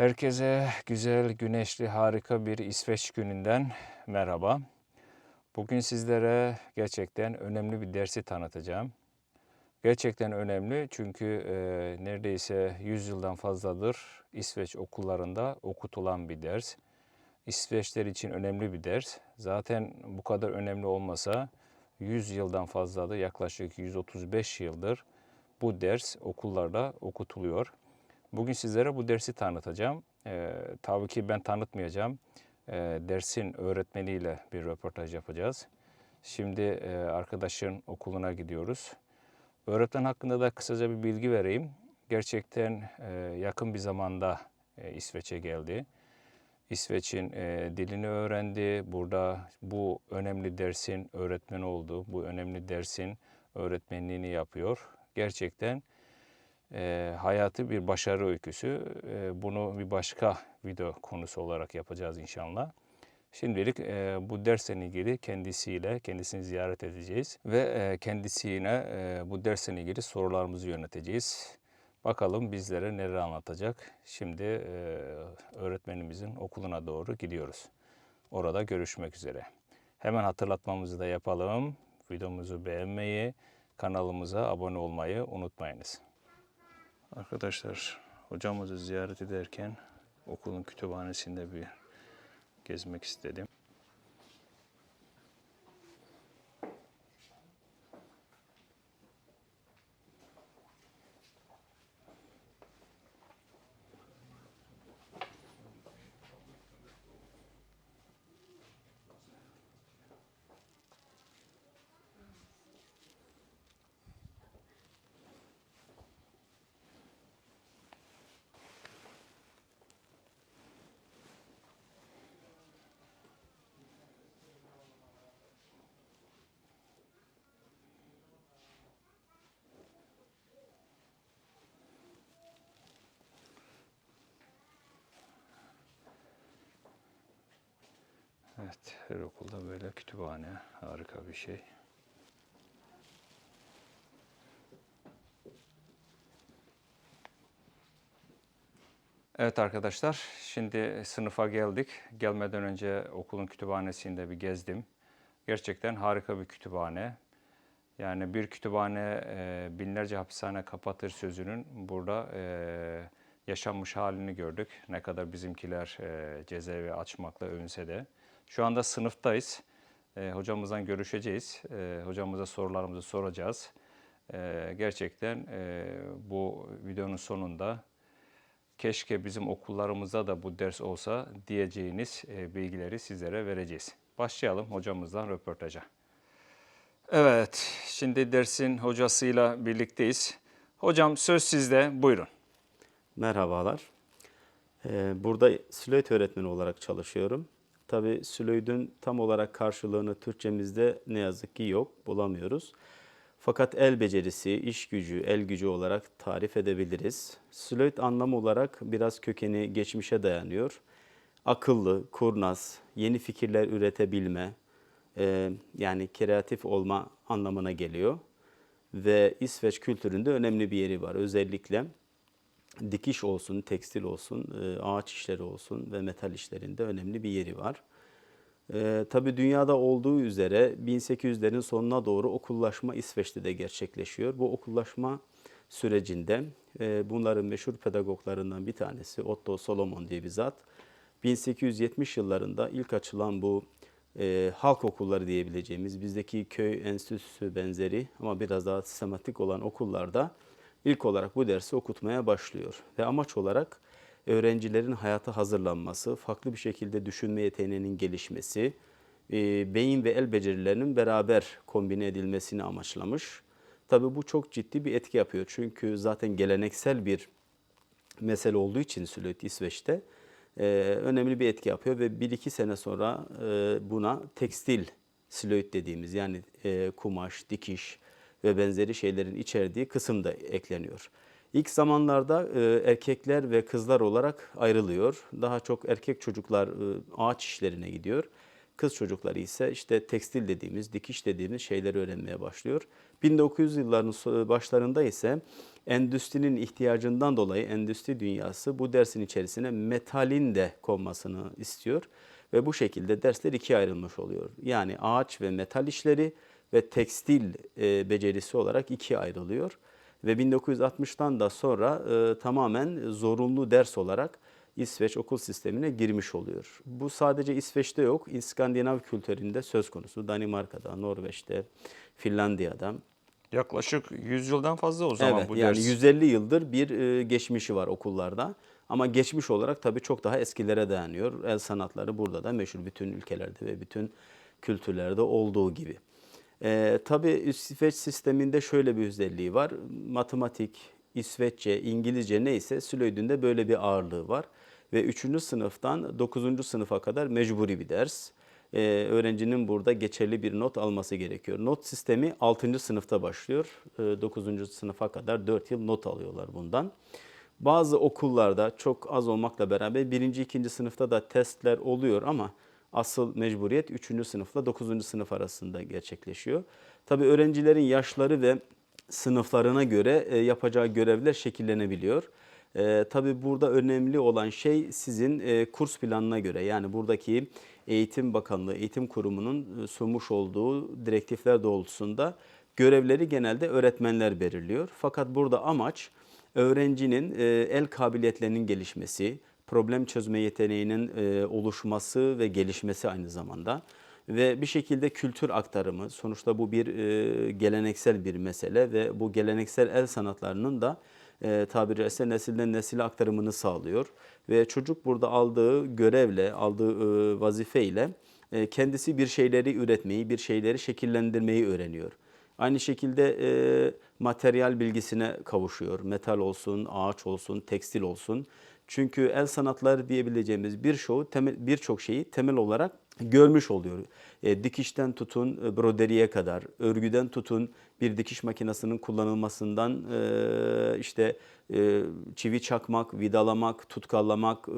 Herkese güzel, güneşli, harika bir İsveç gününden merhaba. Bugün sizlere gerçekten önemli bir dersi tanıtacağım. Gerçekten önemli çünkü e, neredeyse 100 yıldan fazladır İsveç okullarında okutulan bir ders. İsveçler için önemli bir ders. Zaten bu kadar önemli olmasa 100 yıldan fazladır, yaklaşık 135 yıldır bu ders okullarda okutuluyor. Bugün sizlere bu dersi tanıtacağım. Ee, tabii ki ben tanıtmayacağım. Ee, dersin öğretmeniyle bir röportaj yapacağız. Şimdi e, arkadaşın okuluna gidiyoruz. Öğretmen hakkında da kısaca bir bilgi vereyim. Gerçekten e, yakın bir zamanda e, İsveç'e geldi. İsveç'in e, dilini öğrendi. Burada bu önemli dersin öğretmeni oldu. Bu önemli dersin öğretmenliğini yapıyor. Gerçekten e, hayatı bir başarı öyküsü. E, bunu bir başka video konusu olarak yapacağız inşallah. Şimdilik e, bu dersle ilgili kendisiyle, kendisini ziyaret edeceğiz ve e, kendisine e, bu dersle ilgili sorularımızı yöneteceğiz. Bakalım bizlere neler anlatacak. Şimdi e, öğretmenimizin okuluna doğru gidiyoruz. Orada görüşmek üzere. Hemen hatırlatmamızı da yapalım. Videomuzu beğenmeyi, kanalımıza abone olmayı unutmayınız. Arkadaşlar hocamızı ziyaret ederken okulun kütüphanesinde bir gezmek istedim. Evet, her okulda böyle kütüphane harika bir şey. Evet arkadaşlar, şimdi sınıfa geldik. Gelmeden önce okulun kütüphanesinde bir gezdim. Gerçekten harika bir kütüphane. Yani bir kütüphane e, binlerce hapishane kapatır sözünün burada e, yaşanmış halini gördük. Ne kadar bizimkiler e, cezaevi açmakla övünse de. Şu anda sınıftayız. E, hocamızdan görüşeceğiz. E, hocamıza sorularımızı soracağız. E, gerçekten e, bu videonun sonunda keşke bizim okullarımızda da bu ders olsa diyeceğiniz e, bilgileri sizlere vereceğiz. Başlayalım hocamızdan röportaja. Evet, şimdi dersin hocasıyla birlikteyiz. Hocam söz sizde, buyurun. Merhabalar. Ee, Burada Süleyt öğretmeni olarak çalışıyorum. Tabii Süleyt'ün tam olarak karşılığını Türkçemizde ne yazık ki yok, bulamıyoruz. Fakat el becerisi, iş gücü, el gücü olarak tarif edebiliriz. Süleyt anlamı olarak biraz kökeni geçmişe dayanıyor. Akıllı, kurnaz, yeni fikirler üretebilme, e, yani kreatif olma anlamına geliyor. Ve İsveç kültüründe önemli bir yeri var. Özellikle dikiş olsun, tekstil olsun, e, ağaç işleri olsun ve metal işlerinde önemli bir yeri var. E, tabii dünyada olduğu üzere 1800'lerin sonuna doğru okullaşma İsveç'te de gerçekleşiyor. Bu okullaşma sürecinde e, bunların meşhur pedagoglarından bir tanesi Otto Solomon diye bir zat. 1870 yıllarında ilk açılan bu e, halk okulları diyebileceğimiz bizdeki köy enstitüsü benzeri ama biraz daha sistematik olan okullarda ilk olarak bu dersi okutmaya başlıyor. Ve amaç olarak öğrencilerin hayata hazırlanması, farklı bir şekilde düşünme yeteneğinin gelişmesi, e, beyin ve el becerilerinin beraber kombine edilmesini amaçlamış. Tabii bu çok ciddi bir etki yapıyor. Çünkü zaten geleneksel bir mesele olduğu için Süleyt İsveç'te e, önemli bir etki yapıyor ve bir iki sene sonra e, buna tekstil silüet dediğimiz yani e, kumaş, dikiş ve benzeri şeylerin içerdiği kısım da ekleniyor. İlk zamanlarda e, erkekler ve kızlar olarak ayrılıyor. Daha çok erkek çocuklar e, ağaç işlerine gidiyor. Kız çocukları ise işte tekstil dediğimiz, dikiş dediğimiz şeyleri öğrenmeye başlıyor. 1900 yılların başlarında ise endüstrinin ihtiyacından dolayı endüstri dünyası bu dersin içerisine metalin de konmasını istiyor. Ve bu şekilde dersler ikiye ayrılmış oluyor. Yani ağaç ve metal işleri ve tekstil e, becerisi olarak ikiye ayrılıyor. Ve 1960'tan da sonra e, tamamen zorunlu ders olarak İsveç okul sistemine girmiş oluyor. Bu sadece İsveç'te yok, İskandinav kültüründe söz konusu. Danimarka'da, Norveç'te, Finlandiya'da. Yaklaşık 100 yıldan fazla o zaman evet, bu yani ders. 150 yıldır bir e, geçmişi var okullarda. Ama geçmiş olarak tabii çok daha eskilere dayanıyor. El sanatları burada da meşhur bütün ülkelerde ve bütün kültürlerde olduğu gibi. Ee, tabii İsveç sisteminde şöyle bir özelliği var. Matematik, İsveççe, İngilizce neyse Slöyd'ün böyle bir ağırlığı var. Ve 3. sınıftan 9. sınıfa kadar mecburi bir ders. Ee, öğrencinin burada geçerli bir not alması gerekiyor. Not sistemi 6. sınıfta başlıyor. Ee, 9. sınıfa kadar 4 yıl not alıyorlar bundan. Bazı okullarda çok az olmakla beraber birinci, ikinci sınıfta da testler oluyor ama asıl mecburiyet 3. sınıfla 9. sınıf arasında gerçekleşiyor. Tabii öğrencilerin yaşları ve sınıflarına göre e, yapacağı görevler şekillenebiliyor. E, tabii burada önemli olan şey sizin e, kurs planına göre yani buradaki Eğitim Bakanlığı, Eğitim Kurumu'nun e, sunmuş olduğu direktifler doğrultusunda görevleri genelde öğretmenler belirliyor. Fakat burada amaç öğrencinin e, el kabiliyetlerinin gelişmesi, problem çözme yeteneğinin e, oluşması ve gelişmesi aynı zamanda ve bir şekilde kültür aktarımı sonuçta bu bir e, geleneksel bir mesele ve bu geleneksel el sanatlarının da e, tabiri caizse nesilden nesile aktarımını sağlıyor ve çocuk burada aldığı görevle, aldığı vazifeyle kendisi bir şeyleri üretmeyi, bir şeyleri şekillendirmeyi öğreniyor. Aynı şekilde e, materyal bilgisine kavuşuyor. Metal olsun, ağaç olsun, tekstil olsun. Çünkü el sanatları diyebileceğimiz bir şovu birçok şeyi temel olarak görmüş oluyor. E, dikişten tutun e, broderiye kadar, örgüden tutun bir dikiş makinesinin kullanılmasından e, işte e, çivi çakmak, vidalamak, tutkallamak, e,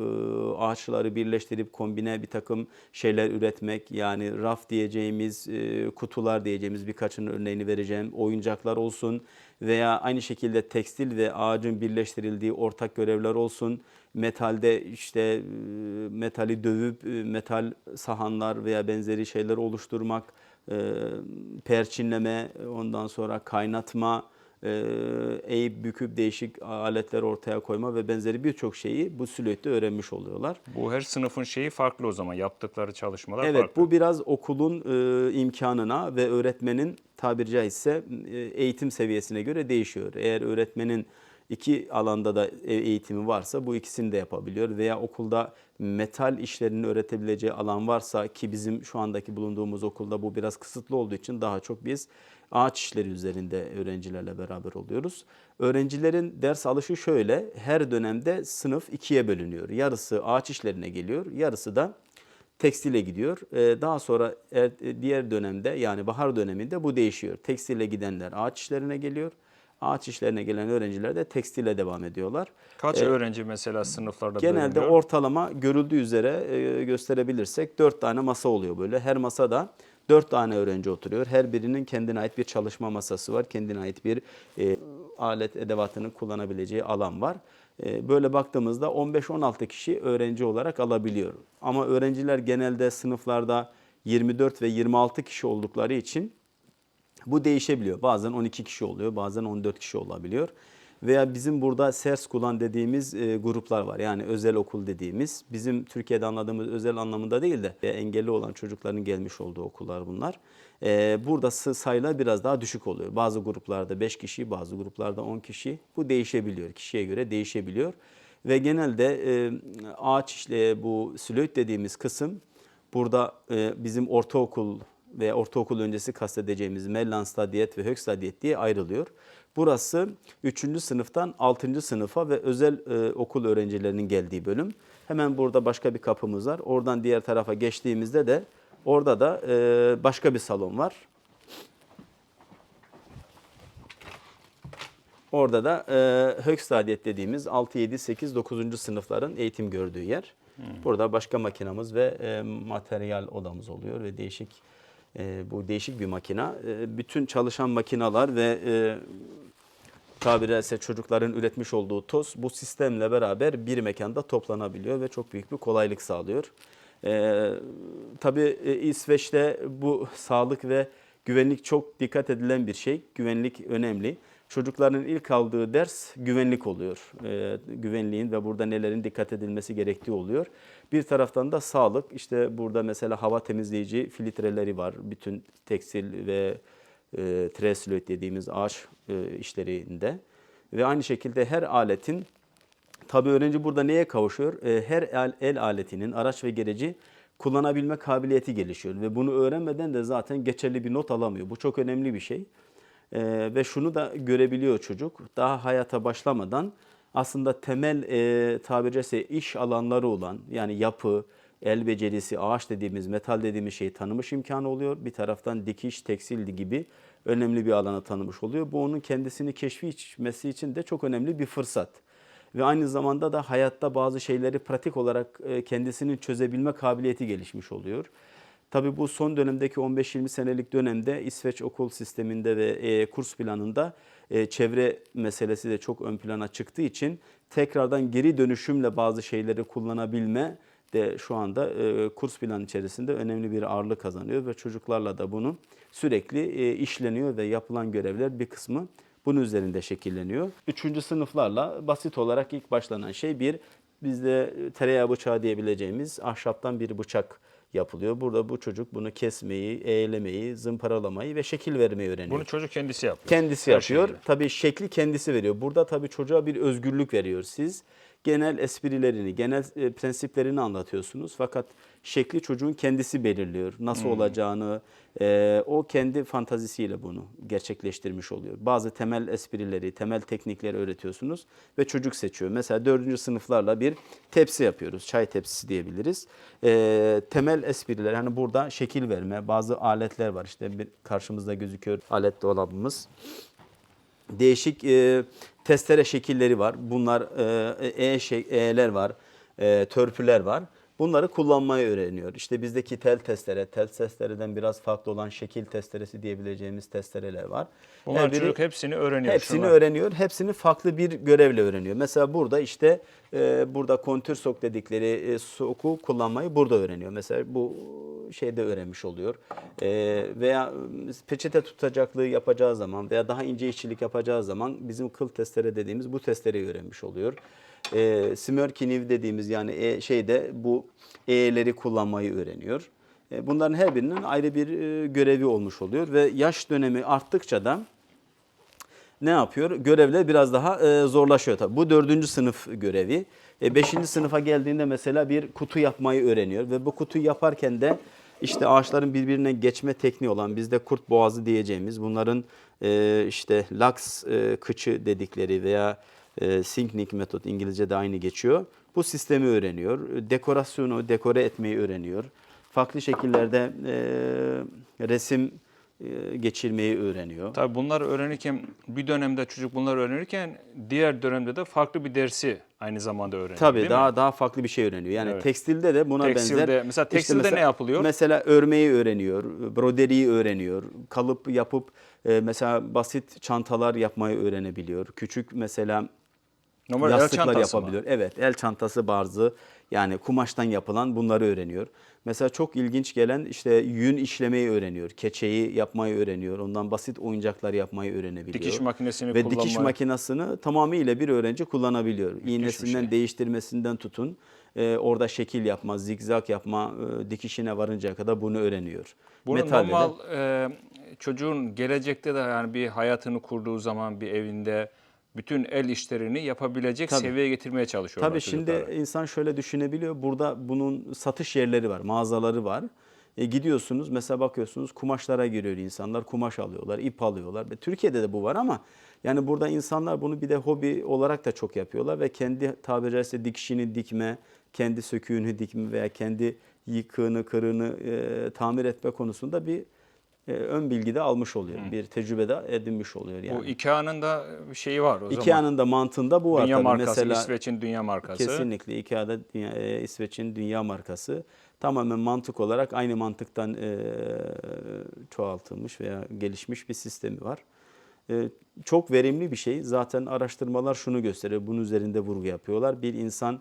ağaçları birleştirip kombine bir takım şeyler üretmek yani raf diyeceğimiz, e, kutular diyeceğimiz birkaçının örneğini vereceğim. Oyuncaklar olsun veya aynı şekilde tekstil ve ağacın birleştirildiği ortak görevler olsun. Metalde işte metali dövüp metal sahanlar veya benzeri şeyler oluşturmak, perçinleme, ondan sonra kaynatma, eğip büküp değişik aletler ortaya koyma ve benzeri birçok şeyi bu sülötte öğrenmiş oluyorlar. Bu her sınıfın şeyi farklı o zaman. Yaptıkları çalışmalar Evet farklı. bu biraz okulun e, imkanına ve öğretmenin tabiri caizse e, eğitim seviyesine göre değişiyor. Eğer öğretmenin iki alanda da eğitimi varsa bu ikisini de yapabiliyor veya okulda metal işlerini öğretebileceği alan varsa ki bizim şu andaki bulunduğumuz okulda bu biraz kısıtlı olduğu için daha çok biz ağaç işleri üzerinde öğrencilerle beraber oluyoruz. Öğrencilerin ders alışı şöyle her dönemde sınıf ikiye bölünüyor. Yarısı ağaç işlerine geliyor, yarısı da tekstile gidiyor. Ee, Daha sonra er- diğer dönemde yani bahar döneminde bu değişiyor. Tekstile gidenler ağaç işlerine geliyor. Ağaç işlerine gelen öğrenciler de tekstile devam ediyorlar. Kaç E, öğrenci mesela sınıflarda Genelde bölünüyor? ortalama görüldüğü üzere e, gösterebilirsek dört tane masa oluyor böyle. Her masada dört tane öğrenci oturuyor. Her birinin kendine ait bir çalışma masası var. Kendine ait bir e, alet edevatını kullanabileceği alan var. E, böyle baktığımızda 15-16 kişi öğrenci olarak alabiliyor. Ama öğrenciler genelde sınıflarda 24 ve 26 kişi oldukları için bu değişebiliyor. Bazen 12 kişi oluyor, bazen 14 kişi olabiliyor. Veya bizim burada SERS kulan dediğimiz e, gruplar var. Yani özel okul dediğimiz. Bizim Türkiye'de anladığımız özel anlamında değil de e, engelli olan çocukların gelmiş olduğu okullar bunlar. E, burada sayılar biraz daha düşük oluyor. Bazı gruplarda 5 kişi, bazı gruplarda 10 kişi. Bu değişebiliyor. Kişiye göre değişebiliyor. Ve genelde e, ağaç işle bu sülöt dediğimiz kısım burada e, bizim ortaokul ve ortaokul öncesi kastedeceğimiz Mellanstadiyet ve Högstadiyet diye ayrılıyor. Burası 3. sınıftan 6. sınıfa ve özel e, okul öğrencilerinin geldiği bölüm. Hemen burada başka bir kapımız var. Oradan diğer tarafa geçtiğimizde de orada da e, başka bir salon var. Orada da e, Höchstadiyet dediğimiz 6, 7, 8, 9. sınıfların eğitim gördüğü yer. Burada başka makinamız ve e, materyal odamız oluyor ve değişik e, bu değişik bir makina. E, bütün çalışan makinalar ve e, tabiri ise çocukların üretmiş olduğu toz bu sistemle beraber bir mekanda toplanabiliyor ve çok büyük bir kolaylık sağlıyor. Ee, tabii e, İsveç'te bu sağlık ve güvenlik çok dikkat edilen bir şey. Güvenlik önemli. Çocukların ilk aldığı ders güvenlik oluyor. Ee, güvenliğin ve burada nelerin dikkat edilmesi gerektiği oluyor. Bir taraftan da sağlık. İşte burada mesela hava temizleyici filtreleri var. Bütün tekstil ve e, treslöt dediğimiz ağaç e, işlerinde. Ve aynı şekilde her aletin Tabii öğrenci burada neye kavuşuyor? E, Her el, el aletinin, araç ve gereci kullanabilme kabiliyeti gelişiyor. Ve bunu öğrenmeden de zaten geçerli bir not alamıyor. Bu çok önemli bir şey. E, ve şunu da görebiliyor çocuk. Daha hayata başlamadan aslında temel e, tabiri caizse iş alanları olan yani yapı, el becerisi, ağaç dediğimiz, metal dediğimiz şeyi tanımış imkanı oluyor. Bir taraftan dikiş, tekstil gibi önemli bir alanı tanımış oluyor. Bu onun kendisini keşfetmesi için de çok önemli bir fırsat ve aynı zamanda da hayatta bazı şeyleri pratik olarak e, kendisinin çözebilme kabiliyeti gelişmiş oluyor. Tabii bu son dönemdeki 15-20 senelik dönemde İsveç okul sisteminde ve e, kurs planında e, çevre meselesi de çok ön plana çıktığı için tekrardan geri dönüşümle bazı şeyleri kullanabilme de şu anda e, kurs planı içerisinde önemli bir ağırlık kazanıyor ve çocuklarla da bunu sürekli işleniyor ve yapılan görevler bir kısmı bunun üzerinde şekilleniyor. Üçüncü sınıflarla basit olarak ilk başlanan şey bir bizde tereyağı bıçağı diyebileceğimiz ahşaptan bir bıçak yapılıyor. Burada bu çocuk bunu kesmeyi, eğlemeyi, zımparalamayı ve şekil vermeyi öğreniyor. Bunu çocuk kendisi yapıyor. Kendisi Her yapıyor. şeyiyle. Tabii şekli kendisi veriyor. Burada tabii çocuğa bir özgürlük veriyor. Siz genel esprilerini, genel e, prensiplerini anlatıyorsunuz. Fakat şekli çocuğun kendisi belirliyor. Nasıl olacağını, e, o kendi fantazisiyle bunu gerçekleştirmiş oluyor. Bazı temel esprileri, temel teknikleri öğretiyorsunuz ve çocuk seçiyor. Mesela dördüncü sınıflarla bir tepsi yapıyoruz. Çay tepsisi diyebiliriz. E, temel espriler, hani burada şekil verme, bazı aletler var. İşte bir karşımızda gözüküyor alet dolabımız değişik e, testere şekilleri var. Bunlar e, e şey, E'ler var, e, törpüler var. Bunları kullanmayı öğreniyor. İşte bizdeki tel testere, tel testereden biraz farklı olan şekil testeresi diyebileceğimiz testereler var. Bunlar Her biri- çocuk hepsini öğreniyor. Hepsini Şunlar. öğreniyor. Hepsini farklı bir görevle öğreniyor. Mesela burada işte e, burada kontür sok dedikleri e, soku kullanmayı burada öğreniyor. Mesela bu şeyde öğrenmiş oluyor. E, veya peçete tutacaklığı yapacağı zaman veya daha ince işçilik yapacağı zaman bizim kıl testere dediğimiz bu testereyi öğrenmiş oluyor. E, Smörkiniv dediğimiz yani e, şeyde bu E'leri kullanmayı öğreniyor. E, bunların her birinin ayrı bir e, görevi olmuş oluyor ve yaş dönemi arttıkça da ne yapıyor? Görevler biraz daha e, zorlaşıyor tabii. Bu dördüncü sınıf görevi. E, beşinci sınıfa geldiğinde mesela bir kutu yapmayı öğreniyor ve bu kutuyu yaparken de işte ağaçların birbirine geçme tekniği olan bizde kurt boğazı diyeceğimiz bunların e, işte laks e, kıçı dedikleri veya e, sinknik metot İngilizce'de aynı geçiyor. Bu sistemi öğreniyor. Dekorasyonu dekore etmeyi öğreniyor. Farklı şekillerde e, resim e, geçirmeyi öğreniyor. Tabii bunları öğrenirken bir dönemde çocuk bunları öğrenirken diğer dönemde de farklı bir dersi aynı zamanda öğreniyor. Tabii değil mi? daha daha farklı bir şey öğreniyor. Yani Evet. tekstilde de buna Tekstilde- benzer. mesela tekstilde ne yapılıyor? Mesela örmeyi öğreniyor, broderiyi öğreniyor, kalıp yapıp e, mesela basit çantalar yapmayı öğrenebiliyor. Küçük mesela Normal el yastıklar çantası mı? yapabiliyor. Evet, el çantası barzı yani kumaştan yapılan bunları öğreniyor. Mesela çok ilginç gelen işte yün işlemeyi öğreniyor. Keçeyi yapmayı öğreniyor. Ondan basit oyuncaklar yapmayı öğrenebiliyor. Dikiş makinesini Ve dikiş kullanmayı- makinesini tamamıyla bir öğrenci kullanabiliyor. İğnesinden şey. değiştirmesinden tutun. e, orada şekil yapma, zigzag yapma, e, dikişine varıncaya kadar bunu öğreniyor. Bunu Metalde de- normal e, çocuğun gelecekte de yani bir hayatını kurduğu zaman bir evinde bütün el işlerini yapabilecek Tabii. seviyeye getirmeye çalışıyorlar Tabii şimdi insan şöyle düşünebiliyor. Burada bunun satış yerleri var, mağazaları var. E, gidiyorsunuz mesela bakıyorsunuz kumaşlara giriyor insanlar. Kumaş alıyorlar, ip alıyorlar. Ve Türkiye'de de bu var ama yani burada insanlar bunu bir de hobi olarak da çok yapıyorlar ve kendi tabiri caizse dikişini dikme, kendi söküğünü dikme veya kendi yıkığını, kırığını e, tamir etme konusunda bir e, ön bilgi de almış oluyor. Bir tecrübe de edinmiş oluyor yani. Bu IKEA'nın da bir şeyi var o zaman. Ikea'nın da mantığında bu var Dünya tabii. markası, Mesela İsveç'in dünya markası. kesinlikle Ikea'da dünya, e, İsveç'in dünya markası. Tamamen mantık olarak aynı mantıktan e, çoğaltılmış veya gelişmiş bir sistemi var. E, çok verimli bir şey. Zaten araştırmalar şunu gösteriyor. Bunun üzerinde vurgu yapıyorlar. Bir insan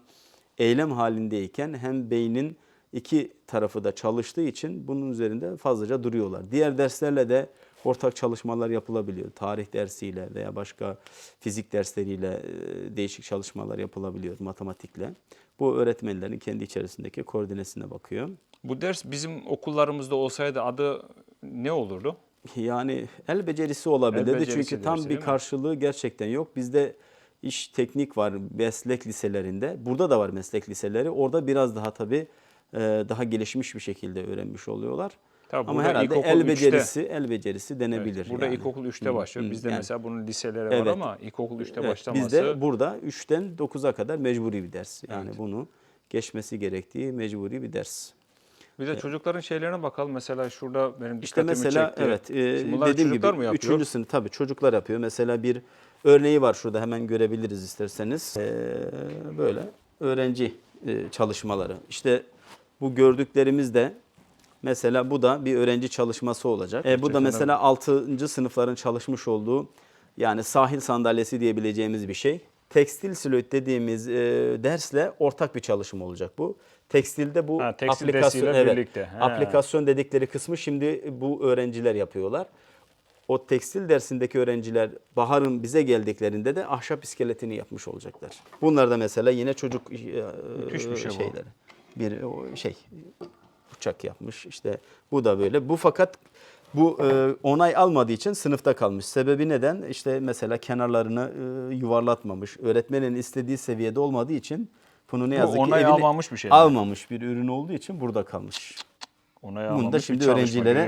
eylem halindeyken hem beynin iki tarafı da çalıştığı için bunun üzerinde fazlaca duruyorlar. Diğer derslerle de ortak çalışmalar yapılabiliyor. Tarih dersiyle veya başka fizik dersleriyle e, değişik çalışmalar yapılabiliyor matematikle. Bu öğretmenlerin kendi içerisindeki koordinesine bakıyor. Bu ders bizim okullarımızda olsaydı adı ne olurdu? Yani el becerisi olabilirdi El becerisi çünkü tam dersi, bir karşılığı gerçekten yok. Bizde iş teknik var meslek liselerinde. Burada da var meslek liseleri. Orada biraz daha tabii daha gelişmiş bir şekilde öğrenmiş oluyorlar. Tabii Ama herhalde el üçte. becerisi, el becerisi Evet, denebilir. burada yani. ilkokul 3'te Hı, başlıyor. Bizde Yani, mesela bunun liseleri var Evet. ama ilkokul 3'te evet, başlaması. Bizde burada 3'ten 9'a kadar mecburi bir ders. Yani Evet. bunu geçmesi gerektiği mecburi bir ders. Bir de çocukların şeylerine bakalım. Mesela şurada benim İşte dikkatimi mesela çekti. evet e, Şimdi dediğim gibi mı yapıyor? 3. sınıf tabii çocuklar yapıyor. Mesela bir örneği var şurada hemen görebiliriz isterseniz. E, böyle öğrenci e, çalışmaları. İşte bu gördüklerimiz de mesela bu da bir öğrenci çalışması olacak. E, bu da mesela 6. sınıfların çalışmış olduğu yani sahil sandalyesi diyebileceğimiz bir şey. Tekstil silüet dediğimiz e, dersle ortak bir çalışma olacak bu. Tekstilde bu Ha, tekstil aplikasyon dersiyle birlikte. Ha. aplikasyon dedikleri kısmı şimdi bu öğrenciler yapıyorlar. O tekstil dersindeki öğrenciler baharın bize geldiklerinde de ahşap iskeletini yapmış olacaklar. Bunlar da mesela yine çocuk e, Müthiş bir şey bu. Bir şey uçak yapmış. İşte bu da böyle. Bu fakat bu e, onay almadığı için sınıfta kalmış. Sebebi neden? İşte mesela kenarlarını e, yuvarlatmamış. Öğretmenin istediği seviyede olmadığı için bunu ne Bu yazık ki onay evine- almamış bir şey. almamış bir ürün olduğu için burada kalmış. Onay Bunu da almamış şimdi öğrencilere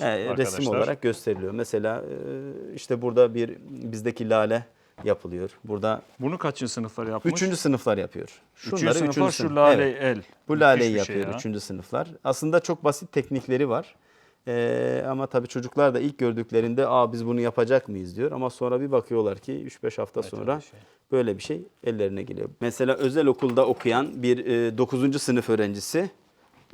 e, resim olarak gösteriliyor. Mesela e, işte burada bir bizdeki lale yapılıyor. Burada Bunu kaçıncı sınıflar yapmış? üçüncü sınıflar yapıyor. Üçüncü sınıflar üçüncü şu sınıf- lale Evet. el. Bu laleyi Müthiş bir şey yapıyor ya. üçüncü sınıflar. Aslında çok basit teknikleri var. Ee, ama tabii çocuklar da ilk gördüklerinde Aa, biz bunu yapacak mıyız diyor. Ama sonra bir bakıyorlar ki 3-5 hafta sonra öyle şey. böyle bir şey ellerine geliyor. Mesela özel okulda okuyan bir 9. sınıf öğrencisi e,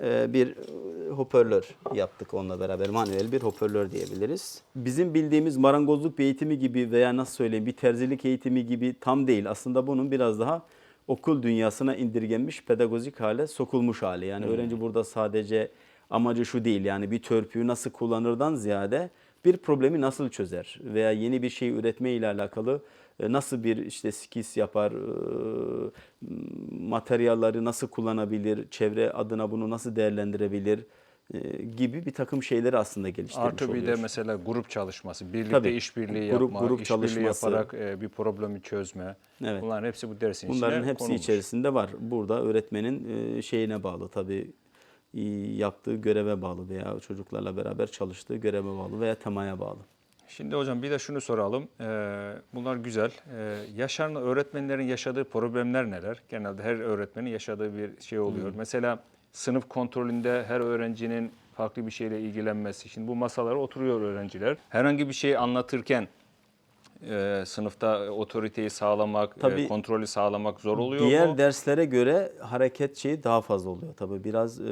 bir e, hoparlör yaptık onunla beraber. Manuel bir hoparlör diyebiliriz. Bizim bildiğimiz marangozluk bir eğitimi gibi veya nasıl söyleyeyim bir terzilik eğitimi gibi tam değil. Aslında bunun biraz daha okul dünyasına indirgenmiş pedagojik hale sokulmuş hali. Yani öğrenci burada sadece amacı şu değil yani bir törpüyü nasıl kullanırdan ziyade bir problemi nasıl çözer veya yeni bir şey üretme ile alakalı nasıl bir işte skis yapar, e, materyalleri nasıl kullanabilir, çevre adına bunu nasıl değerlendirebilir e, gibi bir takım şeyleri aslında geliştirmiş Artı bir oluyor. de mesela grup çalışması, birlikte Tabii. işbirliği Grup- yapma, grup işbirliği çalışması. yaparak e, bir problemi çözme. Evet. Bunların hepsi bu dersin Bunların hepsi konulmuş. içerisinde var. Burada öğretmenin e, şeyine bağlı tabii e, yaptığı göreve bağlı veya çocuklarla beraber çalıştığı göreve bağlı veya temaya bağlı. Şimdi hocam bir de şunu soralım. Ee, bunlar güzel. Ee, yaşanan öğretmenlerin yaşadığı problemler neler? Genelde her öğretmenin yaşadığı bir şey oluyor. Mesela sınıf kontrolünde her öğrencinin farklı bir şeyle ilgilenmesi. Şimdi bu masalara oturuyor öğrenciler. Herhangi bir şey anlatırken e, sınıfta otoriteyi sağlamak, e, Tabii. kontrolü sağlamak zor oluyor Diğer mu? derslere göre hareket şeyi daha fazla oluyor. Tabii biraz e,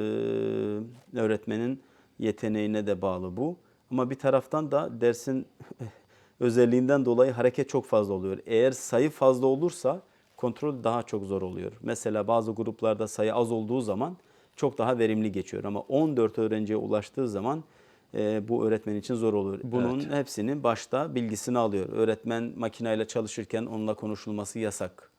öğretmenin yeteneğine de bağlı bu. Ama bir taraftan da dersin özelliğinden dolayı hareket çok fazla oluyor. Eğer sayı fazla olursa kontrol daha çok zor oluyor. Mesela bazı gruplarda sayı az olduğu zaman çok daha verimli geçiyor. Ama 14 öğrenciye ulaştığı zaman e, bu öğretmen için zor oluyor. Bunun hepsinin başta bilgisini alıyor. Öğretmen makineyle çalışırken onunla konuşulması yasak.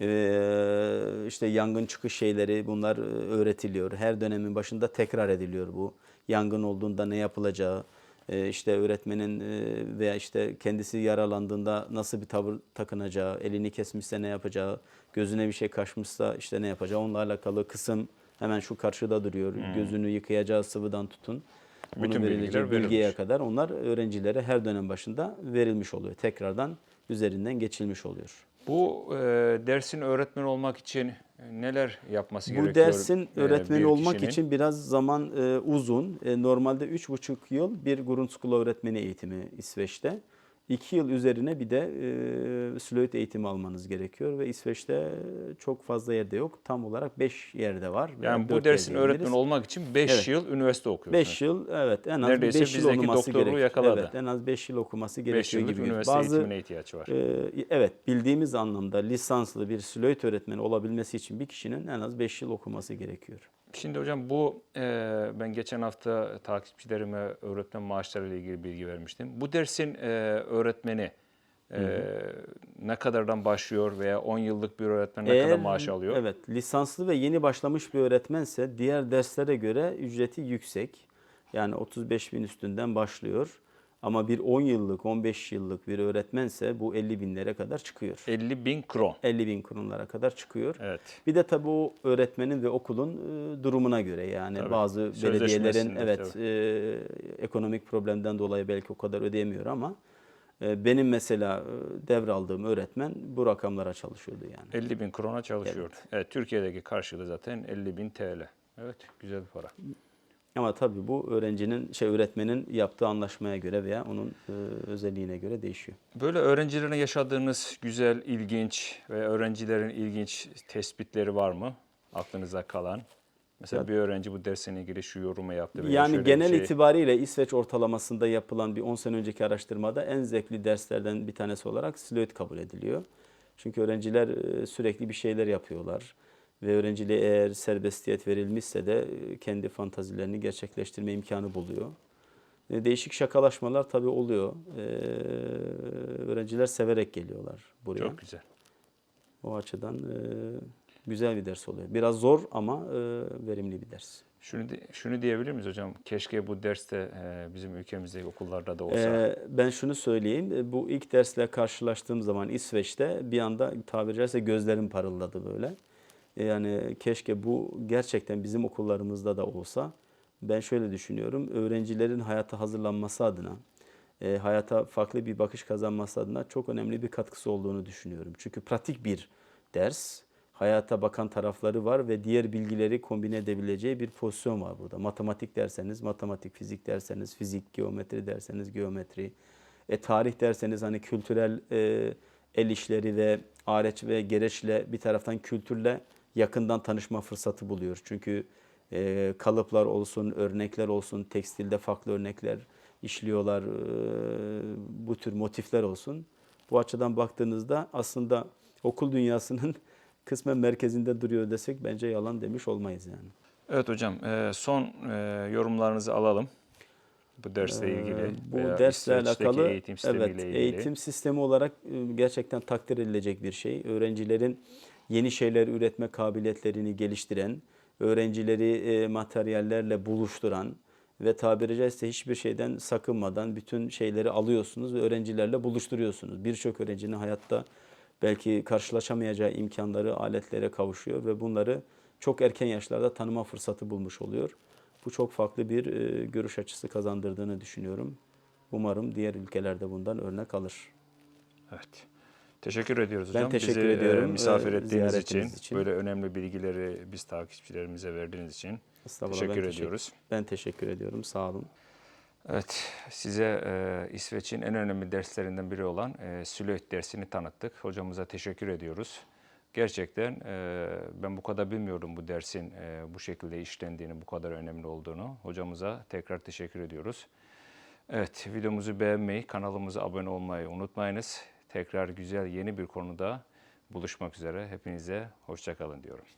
Ee, işte yangın çıkış şeyleri bunlar e, öğretiliyor. Her dönemin başında tekrar ediliyor bu. Yangın olduğunda ne yapılacağı, işte öğretmenin e, veya işte kendisi yaralandığında nasıl bir tavır takınacağı, elini kesmişse ne yapacağı, gözüne bir şey kaçmışsa işte ne yapacağı onunla alakalı kısım hemen şu karşıda duruyor. Gözünü yıkayacağı sıvıdan tutun. Bütün bilgiler verilecek bilgiye verilmiş. kadar onlar öğrencilere her dönem başında verilmiş oluyor. Tekrardan üzerinden geçilmiş oluyor. Bu e, dersin öğretmen olmak için neler yapması Bu gerekiyor? dersin e, öğretmeni bir olmak kişinin? için biraz zaman e, uzun. E, normalde 3,5 yıl bir Grundschule öğretmeni eğitimi İsveç'te. 2 yıl üzerine bir de e, Slöjd eğitimi almanız gerekiyor ve İsveç'te çok fazla yerde yok. Tam olarak 5 yerde var. Yani bu dersin öğretmen olmak için 5 Evet. yıl üniversite okuyorsunuz. 5 yıl evet en az Neredeyse 5 yıl okuması gerekiyor. yakaladı. Evet en az 5 yıl okuması 5 gerekiyor yıllık gibi. üniversite Bazı eğitimine ihtiyaç var. ee, evet bildiğimiz anlamda lisanslı bir Slöjd öğretmeni olabilmesi için bir kişinin en az 5 yıl okuması gerekiyor. Şimdi hocam bu e, ben geçen hafta takipçilerime öğretmen maaşları ile ilgili bilgi vermiştim. Bu dersin e, öğretmeni e, ne kadardan başlıyor veya 10 yıllık bir öğretmen ne kadar maaş alıyor? Evet, lisanslı ve yeni başlamış bir öğretmense diğer derslere göre ücreti yüksek. Yani 35 bin üstünden başlıyor. Ama bir 10 yıllık, 15 yıllık bir öğretmense bu 50 binlere kadar çıkıyor. 50 bin kron. 50 bin kronlara kadar çıkıyor. Evet. Bir de tabii o öğretmenin ve okulun e, durumuna göre yani Tabii. bazı belediyelerin evet e, ekonomik problemden dolayı belki o kadar ödeyemiyor ama e, benim mesela e, devraldığım öğretmen bu rakamlara çalışıyordu yani. 50 bin krona çalışıyor. Evet. Türkiye'deki karşılığı zaten 50 bin TL. Evet, güzel bir para. Ama tabii bu öğrencinin şey öğretmenin yaptığı anlaşmaya göre veya onun e, özelliğine göre değişiyor. Böyle öğrencilerin yaşadığınız güzel, ilginç ve öğrencilerin ilginç tespitleri var mı? Aklınıza kalan. Mesela bir öğrenci bu dersle ilgili şu yorumu yaptı. veya Yani genel şey- itibariyle İsveç ortalamasında yapılan bir 10 sene önceki araştırmada en zevkli derslerden bir tanesi olarak Slöjd kabul ediliyor. Çünkü öğrenciler e, sürekli bir şeyler yapıyorlar ve öğrenciliğe eğer serbestiyet verilmişse de e, kendi fantazilerini gerçekleştirme imkanı buluyor. E, Değişik şakalaşmalar tabii oluyor. E, Öğrenciler severek geliyorlar buraya. Çok güzel. O açıdan e, güzel bir ders oluyor. Biraz zor ama e, verimli bir ders. Şunu şunu diyebilir miyiz hocam? Keşke bu derste e, bizim ülkemizdeki okullarda da olsa. Ee, ben şunu söyleyeyim. e, Bu ilk dersle karşılaştığım zaman İsveç'te bir anda tabiri caizse gözlerim parıldadı böyle. E, Yani keşke bu gerçekten bizim okullarımızda da olsa. Ben şöyle düşünüyorum. Öğrencilerin hayata hazırlanması adına, e, hayata farklı bir bakış kazanması adına çok önemli bir katkısı olduğunu düşünüyorum. Çünkü pratik bir ders, hayata bakan tarafları var ve diğer bilgileri kombine edebileceği bir pozisyon var burada. Matematik derseniz matematik, fizik derseniz fizik, geometri derseniz geometri, e, tarih derseniz hani kültürel e, el işleri ve areç ve gereçle bir taraftan kültürle yakından tanışma fırsatı buluyor. Çünkü e, kalıplar olsun, örnekler olsun, tekstilde farklı örnekler işliyorlar, e, bu tür motifler olsun. Bu açıdan baktığınızda aslında okul dünyasının kısmen merkezinde duruyor desek bence yalan demiş olmayız yani. Evet hocam, e, son e, yorumlarınızı alalım. Bu dersle ilgili. Ee, bu dersle alakalı eğitim evet ilgili. eğitim sistemi olarak e, gerçekten takdir edilecek bir şey. Öğrencilerin yeni şeyler üretme kabiliyetlerini geliştiren, öğrencileri e, materyallerle buluşturan ve tabiri caizse hiçbir şeyden sakınmadan bütün şeyleri alıyorsunuz ve öğrencilerle buluşturuyorsunuz. Birçok öğrencinin hayatta belki karşılaşamayacağı imkanları, aletlere kavuşuyor ve bunları çok erken yaşlarda tanıma fırsatı bulmuş oluyor. Bu çok farklı bir e, görüş açısı kazandırdığını düşünüyorum. Umarım diğer ülkelerde bundan örnek alır. Evet. Teşekkür ediyoruz Ben hocam. teşekkür Bizi, e, ediyorum, misafir e, ettiğiniz için, için. böyle önemli bilgileri biz takipçilerimize verdiğiniz için teşekkür ben ediyoruz. Ben teşekkür ediyorum. Sağ olun. Evet, size e, İsveç'in en önemli derslerinden biri olan e, Slöjd dersini tanıttık. Hocamıza teşekkür ediyoruz. Gerçekten e, ben bu kadar bilmiyordum bu dersin e, bu şekilde işlendiğini, bu kadar önemli olduğunu. Hocamıza tekrar teşekkür ediyoruz. Evet, videomuzu beğenmeyi, kanalımıza abone olmayı unutmayınız. Tekrar güzel yeni bir konuda buluşmak üzere. Hepinize hoşçakalın diyorum.